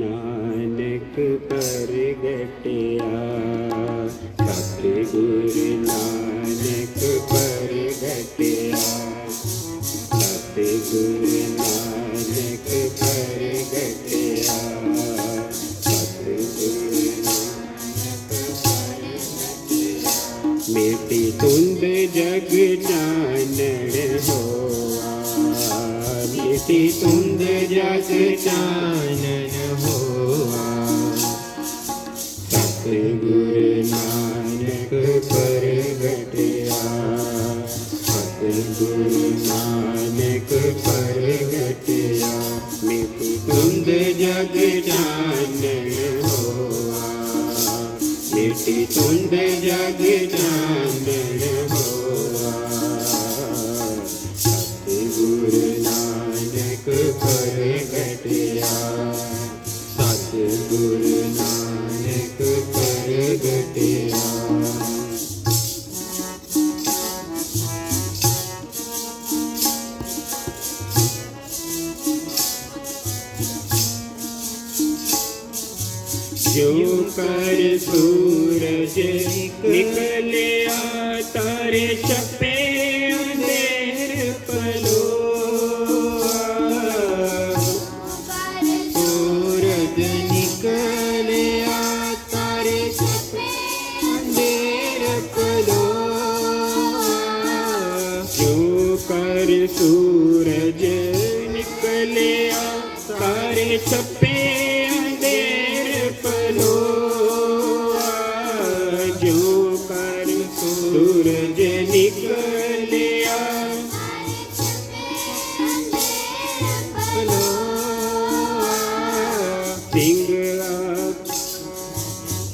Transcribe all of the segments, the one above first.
नानक प्रगटे श्री गुरु नानक प्रगटिया। सत गुरु नानक प्रगटिया। मित तुंद जग जानन होआ। मित तुंद जग जानन होआ। सत गुरु नानक घटिया ਜੋ ਕਰ ਸੂਰਜ ਨਿਕਲਿਆ, ਤਾਰੇ ਛਪੇ ਅੰਧੇਰ ਪਲੋਆ ਸੂਰਜ ਨਿਕਲਿਆ ਤਾਰੇ ਛਪੇ ਅੰਧੇਰ ਪਲੋਆ ਜੋ ਕਰ ਸੂਰਜ ਨਿਕਲਿਆ, ਤਾਰੇ ਛਪੇ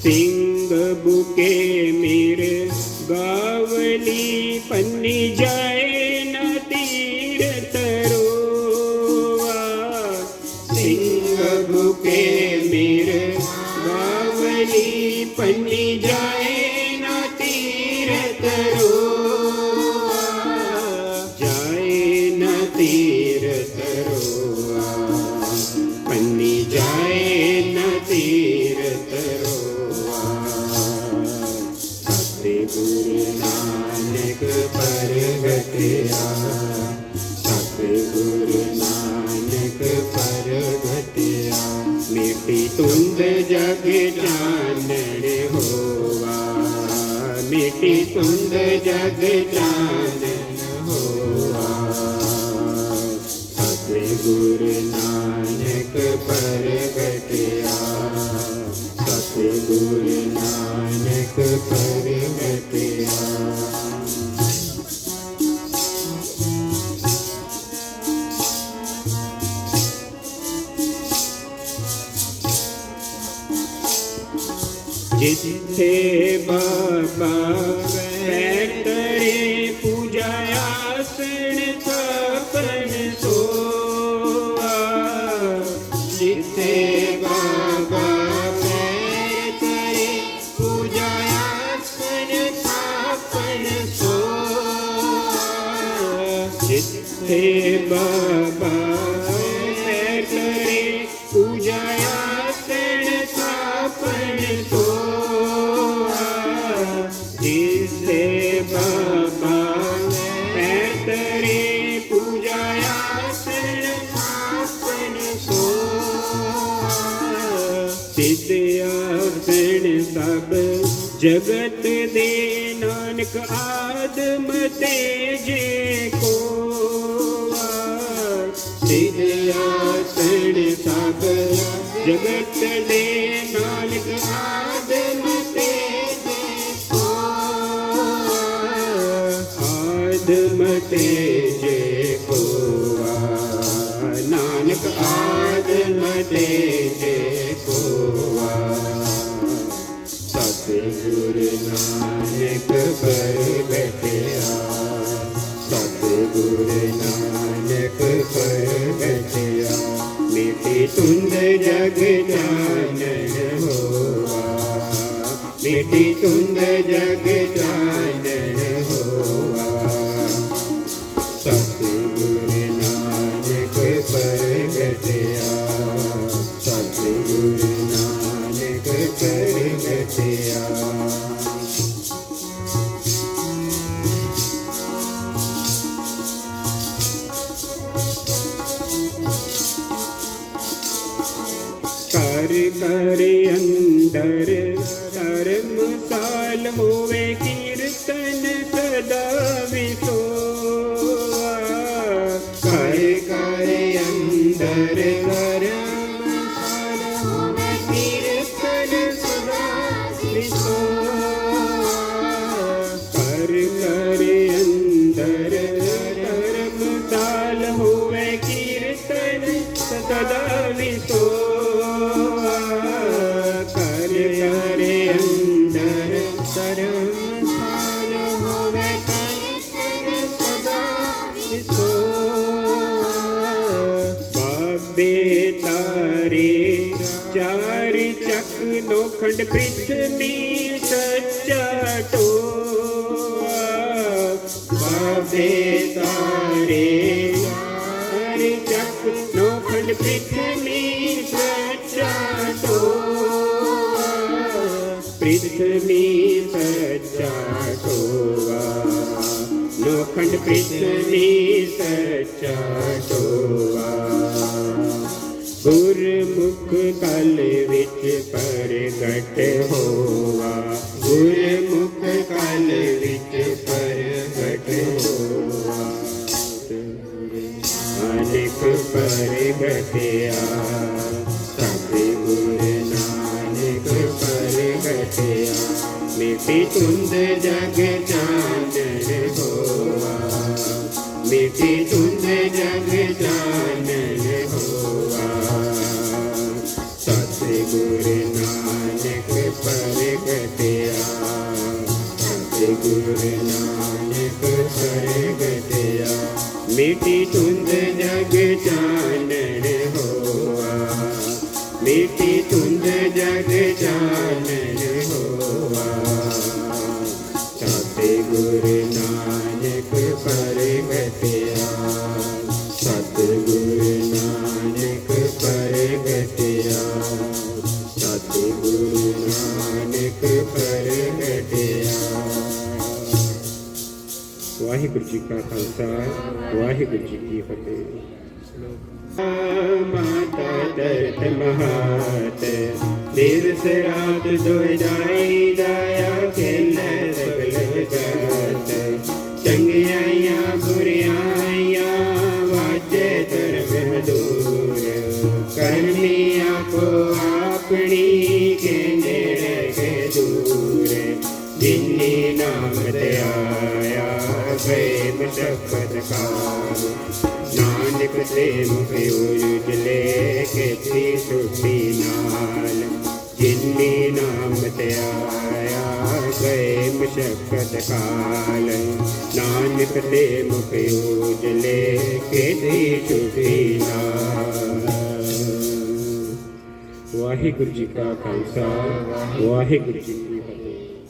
听的不。नानक परगतिया। सतगुरु नानक परगतिया। मिटि तुंद जग जाने होवा। मिटी तुंद जग जान जिथे बाब पूजासि सो जिते बाब पूजासन था पन सो जिथे बाबा जगत दे नानक आदम तेजे को आसण सागर जगत दे नानक आदम तेजे को आदम तेजे को नानक आदम तेजे को ਗੁਰੂ ਨਾਨਕ ਪਰਮਤਿਆ ਸਤ ਗੁਰੂ ਨਾਨਕ ਪਰਮਤਿਆ ਮਿਤੀ ਤੁੰਦ ਜਗ ਜਾਣਨ ਹੋਆ। ਮਿਤੀ ਤੁੰਦ ਜਗ ਜਾਣਨ ਅੰਦਰ ਧਰਮਸਾਲ ਹੋਵੇ ਕੀਰਤਨ ਸਦਾ અખંડ પૃથ્વી સચટો બાબે તારે હરે ચક નોખંડ પૃથ્વી સચટો પૃથ્વી સચટો લોખંડ પૃથ્વી સચટોવા गुरमुख कल विच प्रगट होवा गुरमुख कल विच प्रगट होवा मालिक प्रगटिया कभी गुरु नानक प्रगटिया मिट्टी तुंद जग चाँद होवा मिट्टी तुंद जग मिठी तुंद जग चानण हो मिटी तुंद जग चान होआ। ताते गुरु नानक पर गतिया ਜੀ ਕਾ ਖਾਲਸਾ ਵਾਹਿਗੁਰੂ ਜੀ ਕੀ ਫਤਿਹ ਮਾਤਾ ਦਰਤ ਮਹਾਤ ਦਿਵਸ ਰਾਤ ਦੁਇ ਜਾਈ ਜਾਇਆ ਖੇਲੇ ਸਗਲ ਜਗਤ ਚੰਗਿਆਈਆਂ ਬੁਰਿਆਈਆਂ ਵਾਜੇ ਧਰਮ ਦੂਰ ਕਰਨੀ ਆਪੋ ਆਪਣੀ ਕੇ ਨੇੜੇ ਦੂਰ ਜਿਨੀ ਨਾਮ ਤੇ ਆਇਆ ਗਏ तपदकार नानक से मुखे उजले के सुखी नाल जिन्नी नाम ते आया गए मशक्कत काल नानक ते मुखे उजले के सुखी नाल वाहिगुरु जी का खालसा, वाहेगुरु जी